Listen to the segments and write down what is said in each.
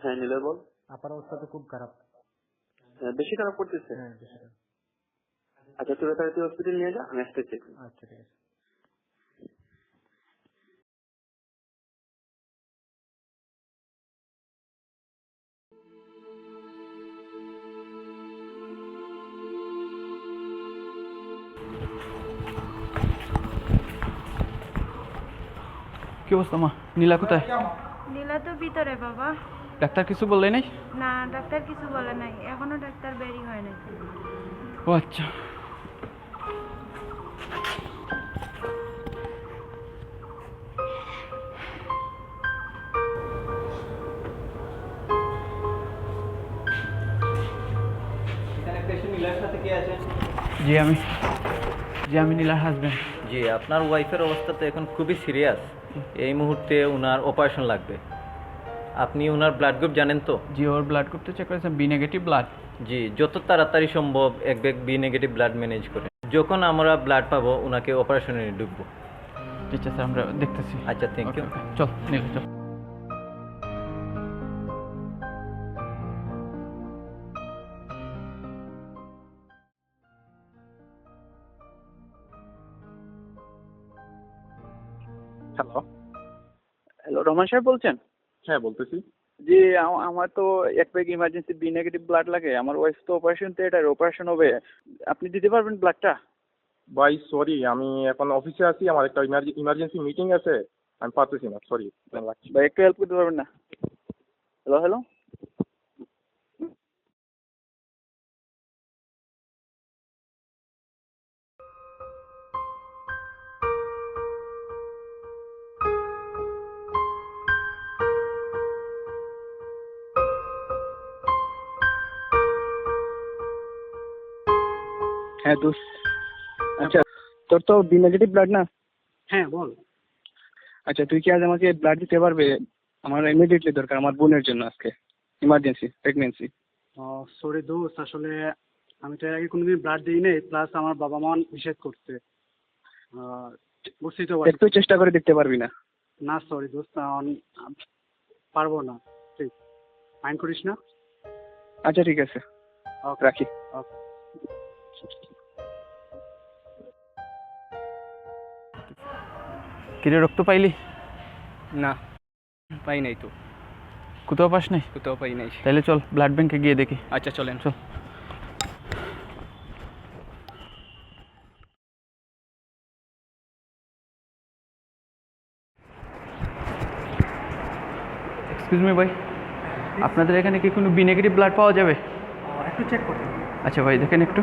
হ্যাঁ নিলয় বল আপার অবস্থা তো খুব খারাপ। হ্যাঁ, বেশি খারাপ করতেছে? হ্যাঁ বেশি খারাপ। আচ্ছা তুই তাড়াতাড়ি হসপিটাল নিয়ে যা আমি আসতেছি আচ্ছা ঠিক আছে। কি অবস্থা মা? নীলা কোথায়? নীলা তো ভিতরে বাবা। ডাক্তার কিছু বললে নাই? না ডাক্তার কিছু বলে নাই। এখনও ডাক্তার বেরি হয় নাই। ও আচ্ছা। জি আমি জি আমি নীলার হাজবেন্ড জি আপনার ওয়াইফের অবস্থা তো এখন খুবই সিরিয়াস এই মুহূর্তে ওনার অপারেশন লাগবে। আপনি ওনার ব্লাড গ্রুপ জানেন তো? জি ওর ব্লাড গ্রুপটা চেক করেছেন বি নেগেটিভ ব্লাড জি যত তাড়াতাড়ি সম্ভব এক bag B negative blood manage করে। যখন আমরা ব্লাড পাবো ওনাকে অপারেশনে ঢুকবো। ঠিক আছে আমরা দেখতেছি। আচ্ছা থ্যাংক ইউ. চল নীলা চল। হ্যালো হ্যালো রহমান সাহেব বলছেন? হ্যাঁ বলতেছি। জি আমার তো এক pack emergency B negative blood লাগে। আমার ওয়াইফ তো অপারেশন তো এটার অপারেশন হবে। আপনি দিতে পারবেন ব্লাডটা ভাই সরি আমি এখন অফিসে আছি আমার একটা ইমার্জেন্সি মিটিং আছে। আমি পারতেছি না সরি ভাই একটু হেল্প করতে পারবেন না? হ্যালো হ্যালো হ্যাঁ দোস্ত আচ্ছা তোর তো বি নেগেটিভ ব্লাড না? হ্যাঁ বল। আচ্ছা তুই কি আজ আমাকে ব্লাড দিতে পারবে? আমার ইমিডিয়েটলি দরকার আমার বোনের জন্য আজকে। ইমার্জেন্সি প্রেগনেন্সি সরি দোস্ত আসলে আমি তো এর আগে কোনোদিন ব্লাড দিই নাই প্লাস আমার বাবা মা নিষেধ করছে। বুঝতেই তো একটু চেষ্টা করে দেখতে পারবি না। না সরি দোস্ত পারব না। ঠিক। মাইন্ড করিস না? আচ্ছা ঠিক আছে। ওকে রাখি। ওকে কিরে রক্ত পাইলি? না পাই নাই তো। কোথাও পাস নাই? কোথাও পাই নাই। তাহলে চল ব্লাড ব্যাংকে গিয়ে দেখি। আচ্ছা চলেন। চল। এক্সকিউজ মি ভাই। আপনাদের এখানে কি কোনো বি নেগেটিভ ব্লাড পাওয়া যাবে? একটু চেক করতে আচ্ছা ভাই দেখেন একটু।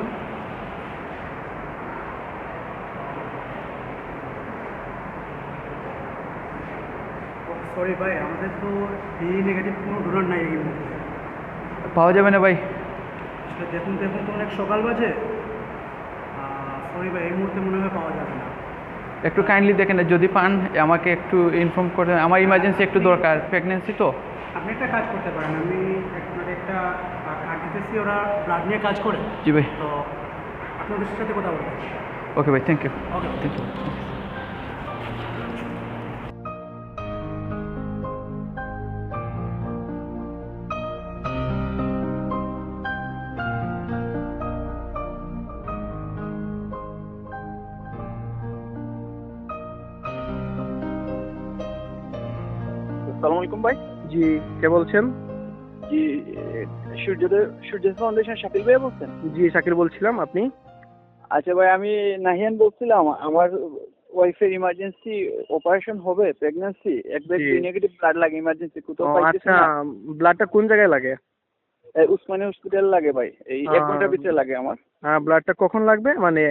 সরি ভাই আমাদের তো বি নেগেটিভ কোনো ডোনার নাই এই মুহূর্তে পাওয়া যাবে না ভাই। আসলে দেখুন দেখুন তো অনেক সকাল বাজে। সরি ভাই এই মুহূর্তে মনে হয় পাওয়া যাবে না। একটু কাইন্ডলি দেখেন যদি পান আমাকে একটু ইনফর্ম করে আমার ইমার্জেন্সি একটু দরকার প্রেগনেন্সি তো। আপনি একটা কাজ করতে পারেন আমি আপনার একটা কার্ড দিতেছি ওরা ব্লাড নিয়ে কাজ করে। জি ভাই। তো আপনাদের সাথে কথা বলবেন ওকে ভাই thank you okay thank you জি কে বলছেন? জি সূর্যোদয় সূর্য ফাউন্ডেশন শাকিল ভাই বলছেন? জি শাকির বলছিলাম আপনি? আচ্ছা ভাই আমি নাহিয়ান বলছিলাম আমার ওয়াইফের ইমার্জেন্সি অপারেশন হবে প্রেগন্যান্সি এক বি নেগেটিভ ব্লাড লাগে ইমার্জেন্সি কোথাও পাইতেছি আচ্ছা ব্লাডটা কোন জায়গায় লাগে? উসমানী হসপিটাল লাগে ভাই এই এক ঘণ্টার ভিতরে লাগে আমার। হ্যাঁ ব্লাডটা কখন লাগবে? মানে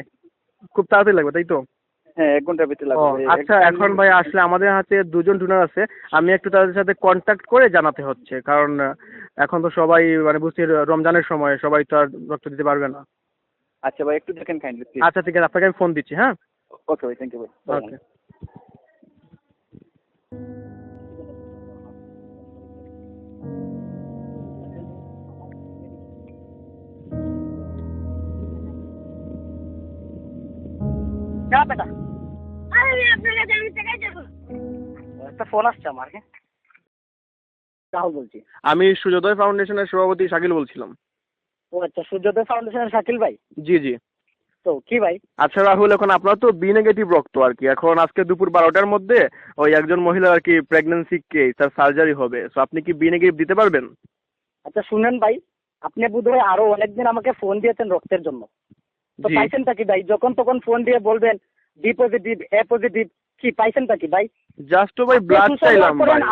খুব তাড়াতাড়ি লাগবে তাই তো? হ্যাঁ এক ঘণ্টার ভিতরে লাগবে। আচ্ছা এখন ভাই আসলে আমাদের হাতে দুজন ডোনার আছে আমি একটু তাদের সাথে কন্ট্যাক্ট করে জানাতে হচ্ছে কারণ এখন তো সবাই মানে বুঝছি রমজানের সময় সবাই তো আর রক্ত দিতে পারবে না। আচ্ছা ভাই একটু দেখেন কাইন্ডলি আচ্ছা ঠিক আছে আপনাকে আমি ফোন দিচ্ছি হ্যাঁ? ওকে ভাই থ্যাংক ইউ ভাই ওকে একটা ফোন আসছে আমার হ্যাঁ? রাহুল বলছি। আমি সূর্যোদয় ফাউন্ডেশনের সভাপতি শাকিল বলছিলাম। ও আচ্ছা সূর্যোদয় ফাউন্ডেশনের শাকিল ভাই? জি জি। তো কি ভাই? আচ্ছা রাহুল এখন আপনার তো বি নেগেটিভ রক্ত আর কি। এখন আজকে দুপুর বারোটার মধ্যে ওই একজন মহিলা আর কি প্রেগনেন্সি কেস তার সার্জারি হবে। সো আপনি কি বি নেগেটিভ দিতে পারবেন? আচ্ছা শুনেন ভাই আপনি বোধহয় আরও অনেকদিন আমাকে ফোন দিয়েছেন রক্তের জন্য। তো পাইছেনটা কি ভাই? যখন তখন ফোন দিয়ে বলবেন বি পজিটিভ এ পজিটিভ কি পাইছেন কি ভাই? জাস্ট ভাই ব্লাড চাইলাম ভাই।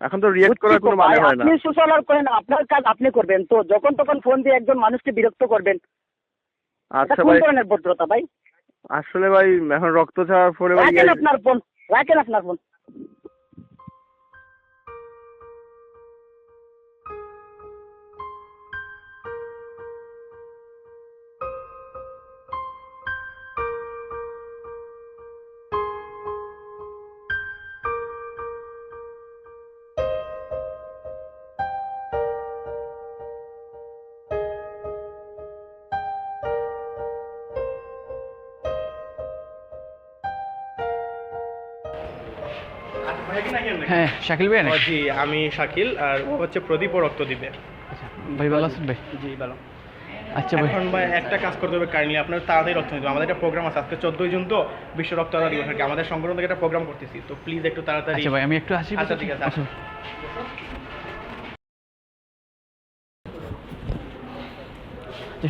এখন তো রিয়েক্ট করার কোনো মানে হয় না। আপনি সোশ্যাল ওয়ার্ক করেন আপনার কাজ আপনি করবেন। তো যখন তখন ফোন দিয়ে একজন মানুষকে বিরক্ত করবেন। আচ্ছা আচ্ছা কোন ভাই। ধরনের ভদ্রতা ভাই? আসলে ভাই এখন রক্ত ছাড়ার পরে ভাই রাখেন আপনার ফোন রাখেন আপনার ফোন হ্যাঁ শাকিল ভাই জি আমি শাকিল আর ও হচ্ছে প্রদীপ ও রক্ত দিবে ভাই ভালো আছেন ভাই? জি ভালো। আচ্ছা ভাই। এখন ভাই একটা কাজ করতে হবে কাইন্ডলি আপনার তাড়াতাড়ি রক্ত নিতে আমাদের একটা প্রোগ্রাম আছে আজকে চোদ্দই জুন তো বিশ্ব রক্তদাতা দিবস আর কি আমাদের সংগঠন থেকে একটা প্রোগ্রাম করতেছি তো প্লিজ একটু তাড়াতাড়ি আচ্ছা ভাই আমি একটু আসি আচ্ছা, ঠিক আছে, আচ্ছা।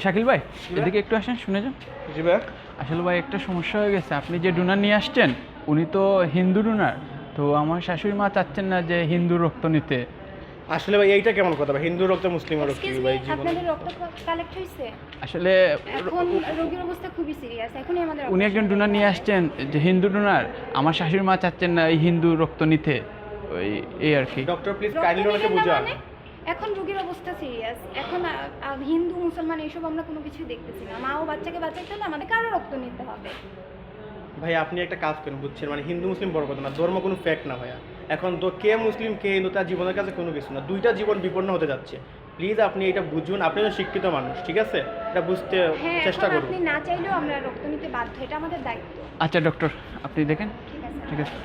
শাকিল ভাই এদিকে একটু আসেন শুনে যান। জি ভাই। আসলে ভাই একটা সমস্যা হয়ে গেছে। আপনি যে ডোনার নিয়ে আসছেন উনি তো হিন্দু ডোনার। তো আমার শাশুড়ি মা চাচ্ছেন না যে হিন্দু রক্ত নিতে। আসলে ভাই এইটা কেমন কথা ভাই? হিন্দু রক্ত মুসলিম রক্ত কি ভাই জীবনে? আপনাদের রক্ত কালেক্ট হয়েছে আসলে এখন রোগীর অবস্থা খুবই সিরিয়াস এখনই আমাদের উনি একজন ডোনার নিয়ে আসছেন যে হিন্দু ডোনার আমার শাশুড়ি মা চাচ্ছেন না এই হিন্দু রক্ত নিতে। ওই এই আর কি। ডক্টর প্লিজ কাইন্ডলি ওনাকে বুঝান। মানে? এখন রোগীর অবস্থা সিরিয়াস এখন হিন্দু মুসলমান এইসব আমরা কোনো কিছুই দেখতেছি না। মা ও বাচ্চাকে বাঁচাইতে হলে আমাদের কারও রক্ত নিতে হবে। ভাই আপনি একটা কাজ করেন বুঝছেন? মানে হিন্দু মুসলিম বড় কথা না ধর্ম কোনো ফ্যাক্ট না ভাইয়া। এখন তো কে মুসলিম কে হিন্দু তার জীবনের কাছে কোনো কিছু না। দুইটা জীবন বিপন্ন হতে যাচ্ছে। প্লিজ আপনি এটা বুঝুন আপনি তো শিক্ষিত মানুষ ঠিক আছে? এটা বুঝতে হ্যাঁ চেষ্টা করুন। আপনি না চাইলেও আমরা রক্ত নিতে বাধ্য এটা আমাদের দায়িত্ব। আচ্ছা ডক্টর আপনি দেখেন? ঠিক আছে।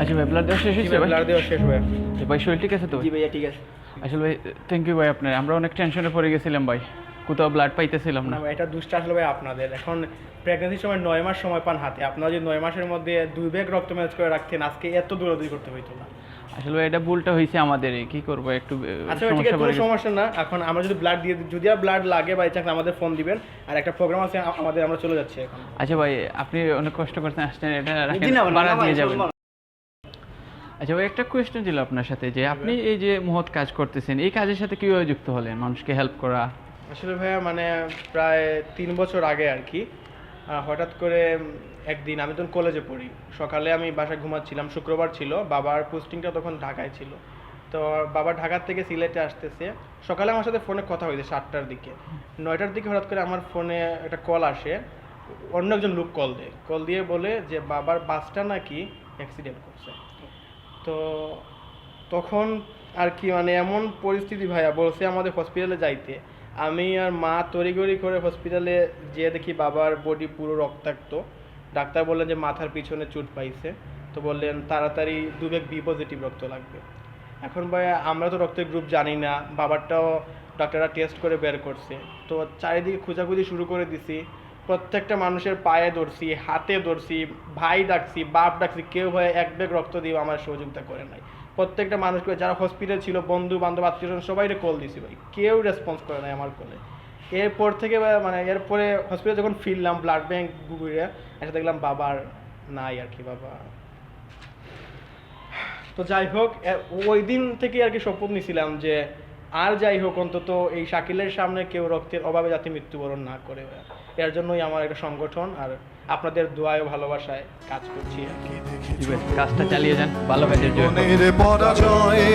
আচ্ছা ভাই ব্লাড দেওয়া শেষ হয়েছে ব্লাড দেওয়া শেষ ভাইয়া যে ভাই শরীর ঠিক আছে তো? জি ভাইয়া ঠিক আছে। আসলে ভাই থ্যাংক ইউ ভাই আপনার আমরা অনেক টেনশনে পড়ে গেছিলাম ভাই। কোথাও ব্লাড পাইতেছিলাম না। এটা দুষ্ট আসলে ভাই আপনাদের। এখন প্রেগনেন্সির সময় নয় মাস সময় পান হাতে। আপনারা যদি নয় মাসের মধ্যে দুই ব্যাগ রক্ত ম্যানেজ করে রাখতেন আজকে এত দৌড়াদৌড়ি করতে হইতো না। আসলে এটা ভুলটা হয়েছে আমাদের কি করব একটু আচ্ছা ভাই, সমস্যা না। এখন আমরা যদি ব্লাড দিয়ে যদি আর ব্লাড লাগে বাই চান্স আমাদের ফোন দিবেন। আর একটা প্রোগ্রাম আছে আমাদের আমরা চলে যাচ্ছি এখন। আচ্ছা ভাই আপনি অনেক কষ্ট করছেন আসছেন এটা ভাড়া দিয়ে যাবেন। আচ্ছা ভাই একটা কোয়েশ্চেন ছিল আপনার সাথে যে আপনি এই যে মহৎ কাজ করতেছেন এই কাজের সাথে কীভাবে যুক্ত হলেন? মানুষকে হেল্প করা। আসলে ভাইয়া মানে প্রায় তিন বছর আগে আর কি হঠাৎ করে একদিন আমি তখন কলেজে পড়ি। সকালে আমি বাসায় ঘুমাচ্ছিলাম, শুক্রবার ছিল, বাবার পোস্টিংটা তখন ঢাকায় ছিল। তো বাবা ঢাকার থেকে সিলেটে আসতেছে। সকালে আমার সাথে ফোনে কথা হয়েছে সাতটার দিকে। নয়টার দিকে হঠাৎ করে আমার ফোনে একটা কল আসে, অন্য একজন লোক কল দেয়। কল দিয়ে বলে যে, বাবার বাসটা নাকি অ্যাক্সিডেন্ট করছে। তো তখন আর কি মানে এমন পরিস্থিতি ভাইয়া, বলছে আমাদের হসপিটালে যাইতে। আমি আর মা তড়িগড়ি করে হসপিটালে যেয়ে দেখি বাবার বডি পুরো রক্তাক্ত। ডাক্তার বললেন যে মাথার পিছনে চোট পাইছে। তো বললেন, তাড়াতাড়ি দু ব্যাগ বি পজিটিভ রক্ত লাগবে। এখন ভাইয়া আমরা তো রক্তের গ্রুপ জানি না। বাবারটাও ডাক্তাররা টেস্ট করে বের করছে। তো চারিদিকে খোঁজাখুঁজি শুরু করে দিছি। প্রত্যেকটা মানুষের পায়ে ধরছি, হাতে ধরছি, ভাই ডাকছি, বাপ ডাকছি, কেউ ভাই এক ব্যাগ রক্ত দিয়ে আমার সহযোগিতা করে নাই। প্রত্যেকটা মানুষকে যারা হসপিটাল ছিল বন্ধু বান্ধব আত্মীয় সবাই কল দিছি ভাই। কেউ রেসপন্স করে নাই আমার কলে এরপর থেকে মানে এরপরে হসপিটাল যখন ফিরলাম ব্লাড ব্যাংক ঘুরে এসে দেখলাম বাবার নাই আর কি, বাবা। তো যাই হোক ওই দিন থেকে আর কি শপথ নিছিলাম যে, আর যাই হোক, অন্তত এই শাকিলের সামনে কেউ রক্তের অভাবে যাতে মৃত্যুবরণ না করে এর জন্যই আমার একটা সংগঠন, আর আপনাদের দোয়ায় ও ভালোবাসায় কাজ করছি কাজটা চালিয়ে যান ভালো কাজের জন্য। পরাজয়ে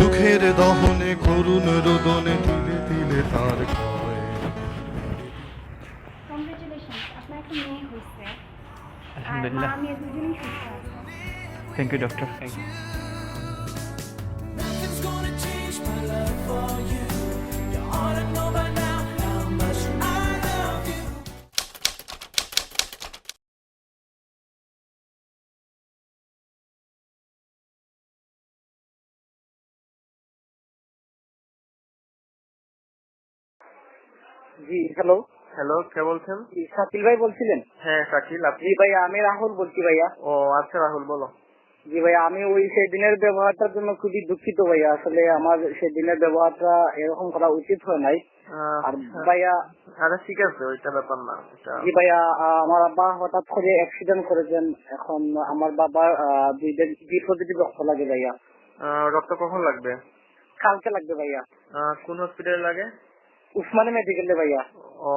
দুঃখের দহনে করুণ রোদনে তিলে তিলে তার আলহামদুলিল্লাহ। Thank you doctor thank you G hello hello কে বলছেন? শাকিল ভাই বলছিলেন। হ্যাঁ শাকিল আপনি? জি ভাইয়া আমি রাহুল বলছি ভাইয়া। ও আচ্ছা রাহুল বলো। জি ভাইয়া আমি ওই সেদিনের ব্যবহারটার জন্য খুবই দুঃখিত ভাইয়া। আসলে আমার সেদিনের ব্যবহারটা এরকম করা উচিত হয় নাই। আর ভাইয়া আরে ঠিক আছে ওইটা ব্যাপার না জি ভাইয়া আমার আব্বা হঠাৎ করে অ্যাক্সিডেন্ট করেছেন। এখন আমার বাবার আহ, দুই বি পজিটিভ রক্ত লাগে ভাইয়া। রক্ত কখন লাগবে? কালকে লাগবে ভাইয়া। কোন হসপিটালে লাগে? উসমানী মেডিকেলে ভাইয়া। ও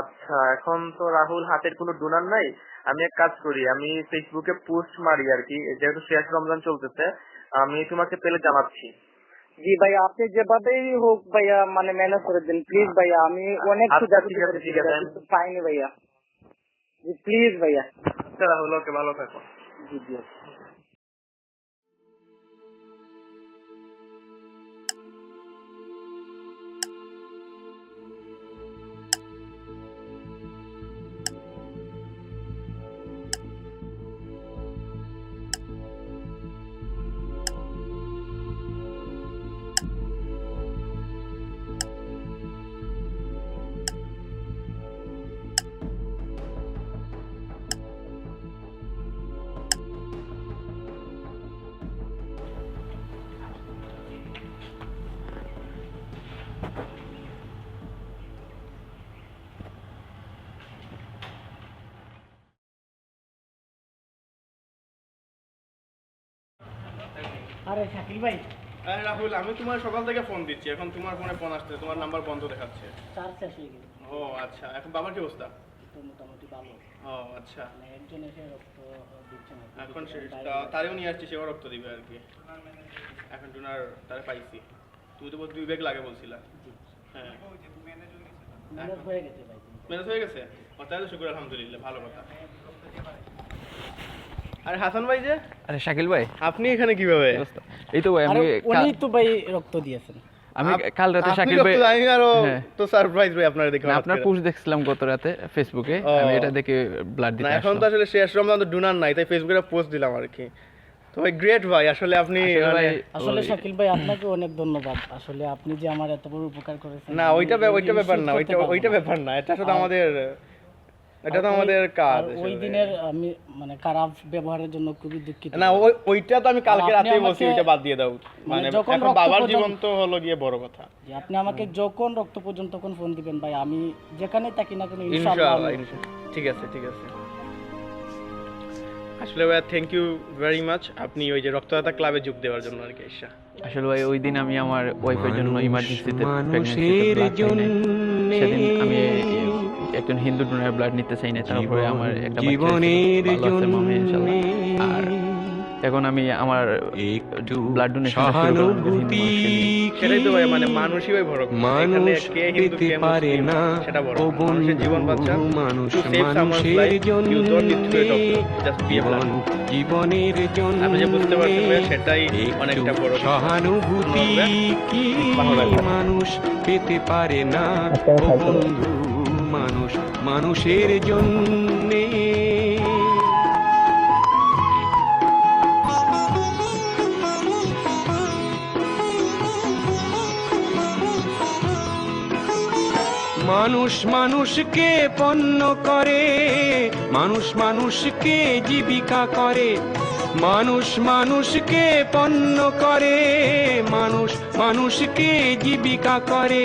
আচ্ছা এখন তো রাহুল হাতের কোনো ডোনার নাই। আমি এক কাজ করি আমি ফেসবুকে পোস্ট মারি আর কি যেহেতু শেষ রমজান চলতেছে আমি তোমাকে পেলে জানাচ্ছি। জি ভাইয়া আপনি যেভাবেই হোক ভাইয়া মানে ম্যানেজ করে দিন। প্লিজ ভাইয়া আমি অনেক আচ্ছা, পাইনি ভাইয়া। জি প্লিজ ভাইয়া। আচ্ছা রাহুল ওকে ভালো থাকো। জি জি আরে শাকিল ভাই। আরে রাহুল আমি তোমার সকাল থেকে ফোন দিচ্ছি। এখন তোমার ফোনে ফোন আসছে তোমার নাম্বার বন্ধ দেখাচ্ছে। চার্জ শেষ হয়ে গেল ও আচ্ছা। এখন বাবার কি অবস্থা? তো মোটামুটি ভালো। ও আচ্ছা। মানে একজন এসে রক্ত দিচ্ছে না। এখন তারেও নিয়ে আসছি সেও রক্ত দিবে আর কি। এখন টুনার তারে পাইছি। তুমি তো দুই ব্যাগ লাগে বলছিলা। হ্যাঁ। ম্যানেজ হয়ে গেছে ভাই ম্যানেজ হয়ে গেছে? তাহলে শুক্র আলহামদুলিল্লাহ ভালো কথা। আরে হাসান ভাই যে? আরে শাকিল ভাই। আপনি এখানে কীভাবে? এই তো ভাই আমি উনি তো ভাই রক্ত দিয়েছেন। আমি কাল রাতে শাকিল ভাই আমি আরও হ্যাঁ। তো সারপ্রাইজ ভাই আপনারা দেখে না, হঠাৎ আপনার পোস্ট দেখছিলাম গত রাতে ফেসবুকে আমি এটা দেখে ব্লাড দিতে এখন তো আসলে শেষ রমজান তো ডুনার নাই তাই ফেসবুকে পোস্ট দিলাম আর কি। তো ভাই গ্রেট ভাই আসলে আপনি আসলে মানে- আসলে শাকিল ভাই আপনাকে অনেক ধন্যবাদ। আসলে আপনি যে আমার এত বড় উপকার করেছেন না ওইটা ওইটা ব্যাপার না ওইটা ওইটা ব্যাপার না এটা শুধু আমাদের এটা তো আমাদের কাজ ওই আসলে। দিনের আমি মানে খারাপ ব্যবহারের জন্য খুবই দুঃখিত। না ওই ওইটা তো আমি কালকে রাতেই বলছি ওইটা বাদ দিয়ে দাও। মানে যখন বাবার জীবন তো হলো গিয়ে বড় কথা। যে আপনি আমাকে যখন রক্ত পর্যন্ত তখন ফোন দিবেন ভাই আমি যেখানে থাকি না কেন ইনশাআল্লাহ। ঠিক আছে ঠিক আছে। আসলে ভাইয়া থ্যাংক ইউ ভেরি মাচ আপনি ওই যে রক্তদাতা ক্লাবে যোগ দেওয়ার জন্য আর কি ঈশা আসলে ভাই ওই দিন আমি আমার ওয়াইফের জন্য ইমার্জেন্সিতে মানুষের সেদিন আমি একজন হিন্দু ডোনার ব্লাড নিতে চাই না তারপরে আমার একটা জীবনের। আর জন্য এখন আমি আমার ব্লাড ডোনেশন সেটাই তো ভাই মানে মানুষই ভাই বড় মানুষ কে হিন্দু কে পারে না। সেটা বড় ও মানুষের জীবন বাঁচা মানুষ মানুষের life, you don't need to do it জন্য also. Just be a blood. জীবনের জন্য। আপনি যে বুঝতে পারছেন ভাই, সেটাই অনেকটা বড় সহানুভূতি কি মানুষ পেতে পারে না। বন্ধু মানুষের জন্যে। মানুষ মানুষকে পণ্য করে, মানুষ মানুষকে জীবিকা করে, মানুষ মানুষকে পণ্য করে, মানুষ মানুষকে জীবিকা করে।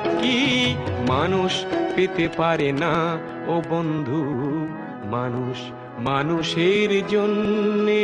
কি মানুষ পেতে পারে না? ও বন্ধু মানুষ মানুষের জন্যে